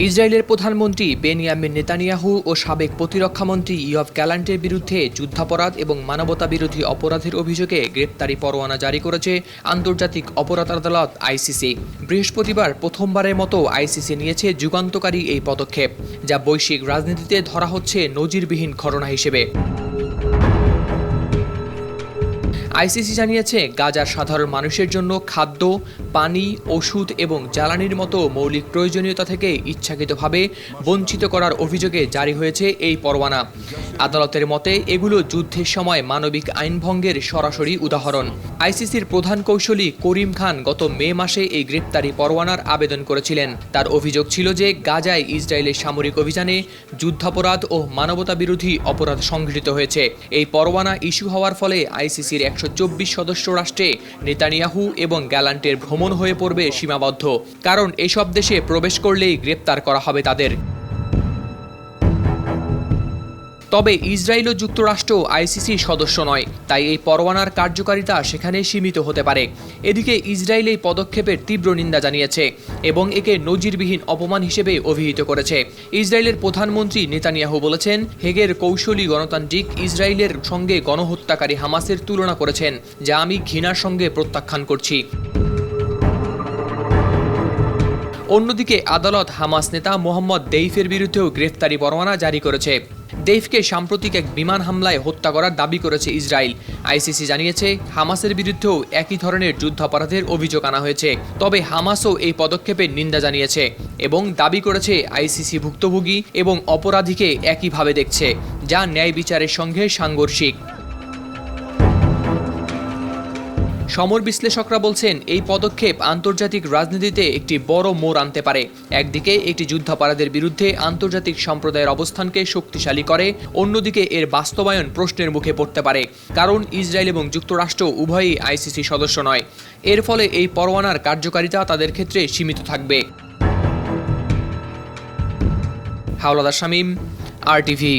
ইসরায়েলের প্রধানমন্ত্রী Benjamin Netanyahu ও সাবেক প্রতিরক্ষামন্ত্রী ইয়ভ গ্যালান্টের বিরুদ্ধে যুদ্ধাপরাধ এবং মানবতা বিরোধী অপরাধের অভিযোগে গ্রেপ্তারি পরোয়ানা জারি করেছে আন্তর্জাতিক অপরাধ আদালত আইসিসি। বৃহস্পতিবার প্রথমবারের মতো আইসিসি নিয়েছে যুগান্তকারী এই পদক্ষেপ, যা বৈশ্বিক রাজনীতিতে ধরা হচ্ছে নজিরবিহীন ঘটনা হিসেবে। আইসিসি জানিয়েছে, গাজার সাধারণ মানুষের জন্য খাদ্য পানি, ওষুধ এবং জ্বালানির মতো মৌলিক প্রয়োজনীয়তা থেকে ইচ্ছাকৃতভাবে বঞ্চিত করার অভিযোগে জারি হয়েছে এই পরোয়ানা। আদালতের মতে, এগুলো যুদ্ধের সময় মানবিক আইন ভঙ্গের সরাসরি উদাহরণ। আইসিসির প্রধান কৌশলী করিম খান গত মে মাসে এই গ্রেপ্তারি পরোয়ানার আবেদন করেছিলেন। তার অভিযোগ ছিল যে গাজায় ইসরায়েলের সামরিক অভিযানে যুদ্ধাপরাধ ও মানবতা বিরোধী অপরাধ সংঘটিত হয়েছে। এই পরোয়ানা ইস্যু হওয়ার ফলে আইসিসির একশো চব্বিশ সদস্য রাষ্ট্রে নেতানিয়াহু এবং গ্যালান্টের ভ্রমণ হয়ে পড়বে সীমাবদ্ধ, কারণ এসব দেশে প্রবেশ করলেই গ্রেপ্তার করা হবে তাদের। তবে ইসরায়েল ও যুক্তরাষ্ট্র আইসিসির সদস্য নয়, তাই এই পরোয়ানার কার্যকারিতা সেখানে সীমিত হতে পারে। এদিকে ইসরায়েল এই পদক্ষেপের তীব্র নিন্দা জানিয়েছে এবং একে নজিরবিহীন অপমান হিসেবে অভিহিত করেছে। ইসরায়েলের প্রধানমন্ত্রী নেতানিয়াহু বলেছেন, হেগের কৌশলী গণতান্ত্রিক ইসরায়েলের সঙ্গে গণহত্যাকারী হামাসের তুলনা করেছেন, যা আমি ঘৃণার সঙ্গে প্রত্যাখ্যান করছি। অন্যদিকে আদালত হামাস নেতা মোহাম্মদ দেইফের বিরুদ্ধেও গ্রেফতারি পরোয়ানা জারি করেছে। দেইফকে সাম্প্রতিক এক বিমান হামলায় হত্যা করার দাবি করেছে ইসরায়েল। আইসিসি জানিয়েছে, হামাসের বিরুদ্ধেও একই ধরনের যুদ্ধাপরাধের অভিযোগ আনা হয়েছে। তবে হামাসও এই পদক্ষেপের নিন্দা জানিয়েছে এবং দাবি করেছে আইসিসি ভুক্তভোগী এবং অপরাধীকে একইভাবে দেখছে, যা ন্যায় বিচারের সঙ্গে সাংঘর্ষিক। সমর বিশ্লেষকরা বলছেন, এই পদক্ষেপ আন্তর্জাতিক রাজনীতিতে একটি বড় মোড় আনতে পারে। একদিকে একটি যুদ্ধাপরাধের বিরুদ্ধে আন্তর্জাতিক সম্প্রদায়ের অবস্থানকে শক্তিশালী করে, অন্যদিকে এর বাস্তবায়ন প্রশ্নের মুখে পড়তে পারে। কারণ ইসরায়েল এবং যুক্তরাষ্ট্র উভয়ই আইসিসি সদস্য নয়। এর ফলে এই পরোয়ানার কার্যকারিতা তাদের ক্ষেত্রে সীমিত থাকবে। হাওলাদার শামীম আর টিভি